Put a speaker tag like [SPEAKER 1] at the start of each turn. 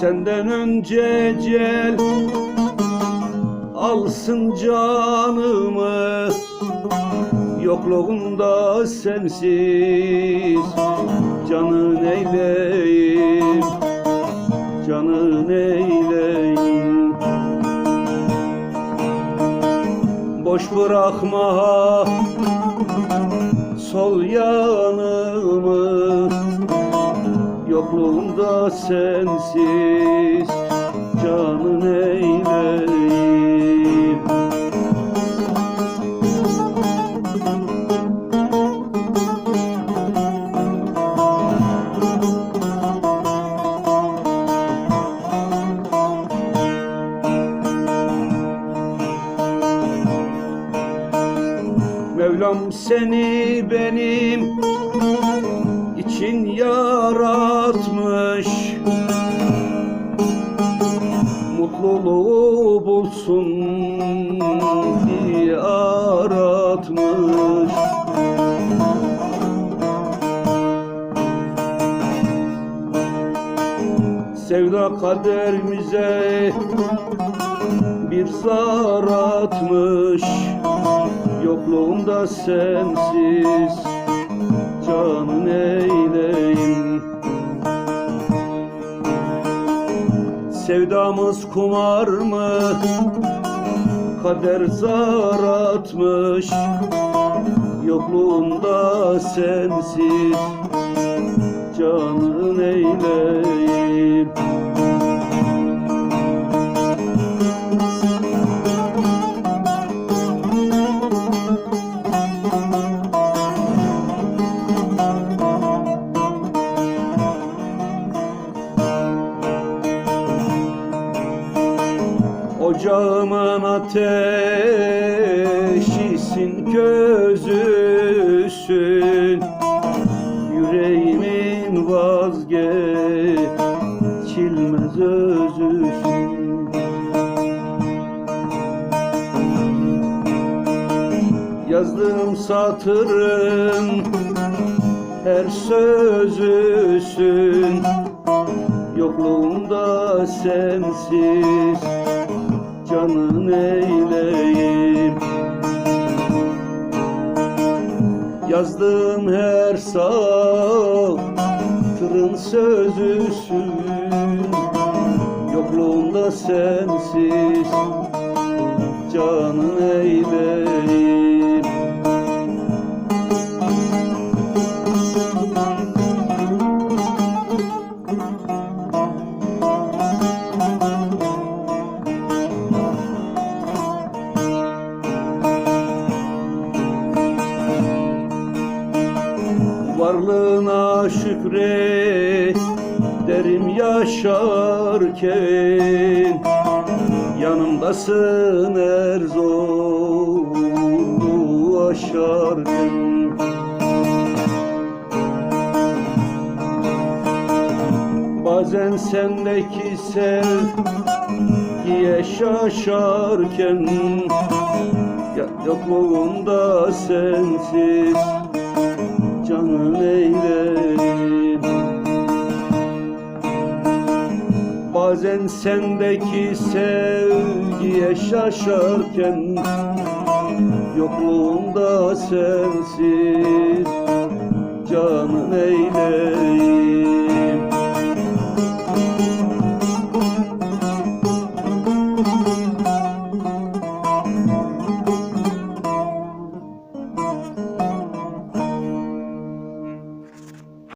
[SPEAKER 1] Senden önce cel alsın canımı Yokluğunda sensiz canın eyleyim Canın eyleyim Boş bırakma sol yanımı. Yokluğunda sensiz Mevlam seni benim için yaratmış. Mutluluğu bulsun diye aratmış. Sevda kaderimize bir zar atmış Yokluğunda sensiz canın eyleyim Sevdamız kumar mı? Kader zar atmış. Yokluğunda sensiz canın eyleyim Ocağımın ateşisin közüsün Yüreğimin vazgeçilmez özüsün. Yazdığım satırın her sözüsün Yokluğunda sensiz canın eyleyim. Yazdığım her satırın sözüsün Yokluğunda sensiz canın eyleyim Varlığına şükret derim yaşarken Yanımdasın her zoru aşarken. Bazen sendeki sevgiye şaşarken Yokluğunda sensiz Bazen sendeki sevgiye şaşarken Yokluğunda sensiz canın eyleyim